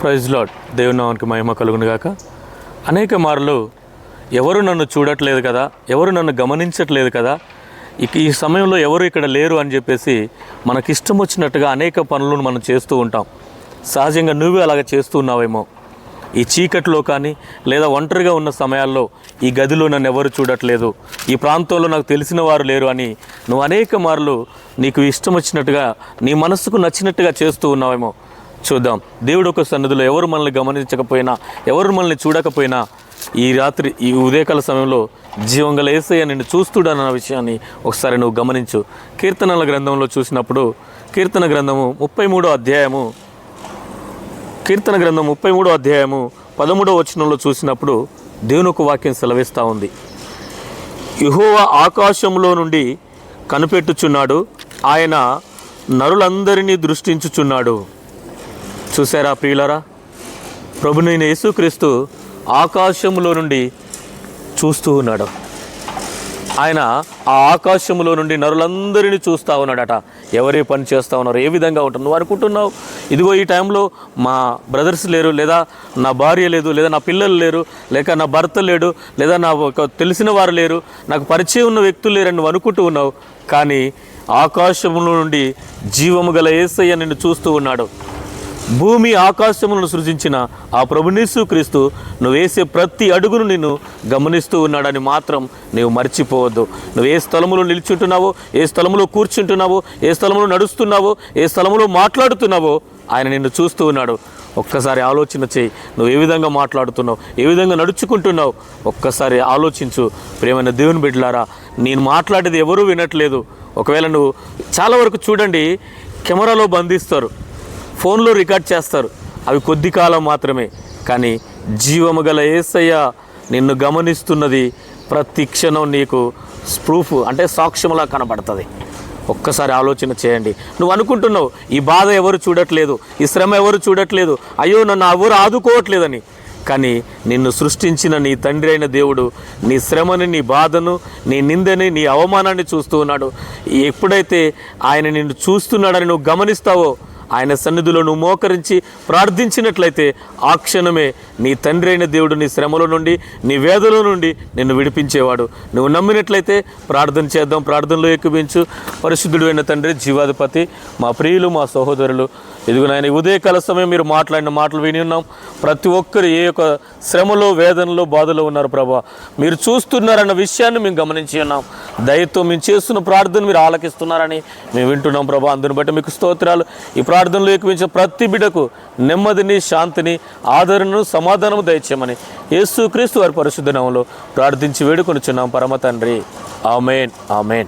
Praise lord దేవుని నామానికి మహిమ కలుగునుగాక. అనేక మార్లు ఎవరు నన్ను చూడట్లేదు కదా ఎవరు నన్ను గమనించట్లేదు కదా ఇక ఈ సమయంలో ఎవరు ఇక్కడ లేరు అని చెప్పేసి మనకిష్టం వచ్చినట్టుగా అనేక పనులను మనం చేస్తూ ఉంటాం. సహజంగా నువ్వే అలాగ చేస్తూ ఉన్నావేమో. ఈ చీకట్లో కానీ లేదా ఒంటరిగా ఉన్న సమయాల్లో ఈ గదిలో నన్ను ఎవరు చూడట్లేదు ఈ ప్రాంతంలో నాకు తెలిసిన వారు లేరు అని నువ్వు అనేక మార్లు నీకు ఇష్టం వచ్చినట్టుగా నీ మనసుకు నచ్చినట్టుగా చేస్తూ ఉన్నావేమో. చూద్దాం. దేవుడు ఒక సన్నిధిలో ఎవరు మనల్ని గమనించకపోయినా ఎవరు మనల్ని చూడకపోయినా ఈ రాత్రి ఈ ఉదయకాల సమయంలో జీవంగల ఏసయ్య నిన్ను చూస్తుడన్న విషయాన్ని ఒకసారి నువ్వు గమనించు. కీర్తనల గ్రంథంలో చూసినప్పుడు కీర్తన గ్రంథము ముప్పై మూడో అధ్యాయము కీర్తన గ్రంథం ముప్పై మూడో అధ్యాయము పదమూడో వచనంలో చూసినప్పుడు దేవుని ఒక వాక్యం సెలవిస్తూ ఉంది. యుహోవ ఆకాశంలో నుండి కనిపెట్టుచున్నాడు ఆయన నరులందరినీ దృష్టించుచున్నాడు. చూసారా ప్రియులరా? ప్రభునైన యేసుక్రీస్తు ఆకాశంలో నుండి చూస్తూ ఉన్నాడు. ఆయన ఆ ఆకాశంలో నుండి నరులందరినీ చూస్తూ ఉన్నాడట. ఎవరే పని చేస్తూ ఉన్నారు? ఏ విధంగా ఉంటారు నువ్వు అనుకుంటున్నావు? ఇదిగో ఈ టైంలో మా బ్రదర్స్ లేరు లేదా నా భార్య లేదు లేదా నా పిల్లలు లేరు లేక నా భర్త లేడు లేదా నా ఒక తెలిసిన వారు లేరు నాకు పరిచయం ఉన్న వ్యక్తులు లేరని నువ్వు అనుకుంటూ ఉన్నావు. కానీ ఆకాశంలో నుండి జీవము గల ఏసయ్య నిన్ను చూస్తూ ఉన్నాడు. భూమి ఆకాశములను సృజించిన ఆ ప్రభునీసు క్రీస్తు నువ్వు వేసే ప్రతి అడుగును నిన్ను గమనిస్తూ ఉన్నాడని మాత్రం నీవు మర్చిపోవద్దు. నువ్వు ఏ స్థలములో నిల్చుంటున్నావో ఏ స్థలములో కూర్చుంటున్నావో ఏ స్థలములో నడుస్తున్నావో ఏ స్థలములో మాట్లాడుతున్నావో ఆయన నిన్ను చూస్తూ ఉన్నాడు. ఒక్కసారి ఆలోచన చేయి. నువ్వు ఏ విధంగా మాట్లాడుతున్నావు ఏ విధంగా నడుచుకుంటున్నావు? ఒక్కసారి ఆలోచించు. ప్రేమైన దేవుని బిడ్డలారా నేను మాట్లాడేది ఎవరూ వినట్లేదు. ఒకవేళ నువ్వు చాలా వరకు చూడండి కెమెరాలో బంధిస్తారు. ఫోన్లో రికార్డ్ చేస్తారు. అవి కొద్ది కాలం మాత్రమే. కానీ జీవము గల ఏసయ్య నిన్ను గమనిస్తున్నది ప్రతి క్షణం నీకు ప్రూఫ్ అంటే సాక్ష్యంలా కనబడుతుంది. ఒక్కసారి ఆలోచన చేయండి. నువ్వు అనుకుంటున్నావు ఈ బాధ ఎవరు చూడట్లేదు ఈ శ్రమ ఎవరు చూడట్లేదు అయ్యో నన్ను ఎవరు ఆదుకోవట్లేదని. కానీ నిన్ను సృష్టించిన నీ తండ్రి అయిన దేవుడు నీ శ్రమని నీ బాధను నీ నిందని నీ అవమానాన్ని చూస్తూ ఉన్నాడు. ఎప్పుడైతే ఆయన నిన్ను చూస్తున్నాడని నువ్వు గమనిస్తావో ఆయన సన్నిధిలో నువ్వు మోకరించి ప్రార్థించినట్లయితే ఆ క్షణమే నీ తండ్రి అయిన దేవుడు నీ శ్రమల నుండి నీ వేదల నుండి నిన్ను విడిపించేవాడు. నువ్వు నమ్మినట్లయితే ప్రార్థన చేద్దాం ప్రార్థనలో ఎక్కువించు. పరిశుద్ధుడు అయిన తండ్రి జీవాధిపతి మా ప్రియులు మా సహోదరులు ఇదిగో నాయన ఉదయకాల సమయం మీరు మాట్లాడిన మాటలు విని ఉన్నాం. ప్రతి ఒక్కరు ఏ యొక్క శ్రమలో వేదనలో బాధలో ఉన్నారు ప్రభా. మీరు చూస్తున్నారన్న విషయాన్ని మేము గమనించి ఉన్నాం. దయతో మేము చేస్తున్న ప్రార్థన మీరు ఆలకిస్తున్నారని మేము వింటున్నాం ప్రభా. అందుని బట్టి మీకు స్తోత్రాలు. ఈ ప్రార్థనలో ఎక్కువించిన ప్రతి బిడకు నెమ్మదిని శాంతిని ఆదరణను సమాధానము దయచేయమని యేసుక్రీస్తు వారి పరిశుద్ధ నామంలో ప్రార్థించి వేడుకొనిచున్నాం. పరమ తండ్రి. ఆమెన్. ఆమెన్.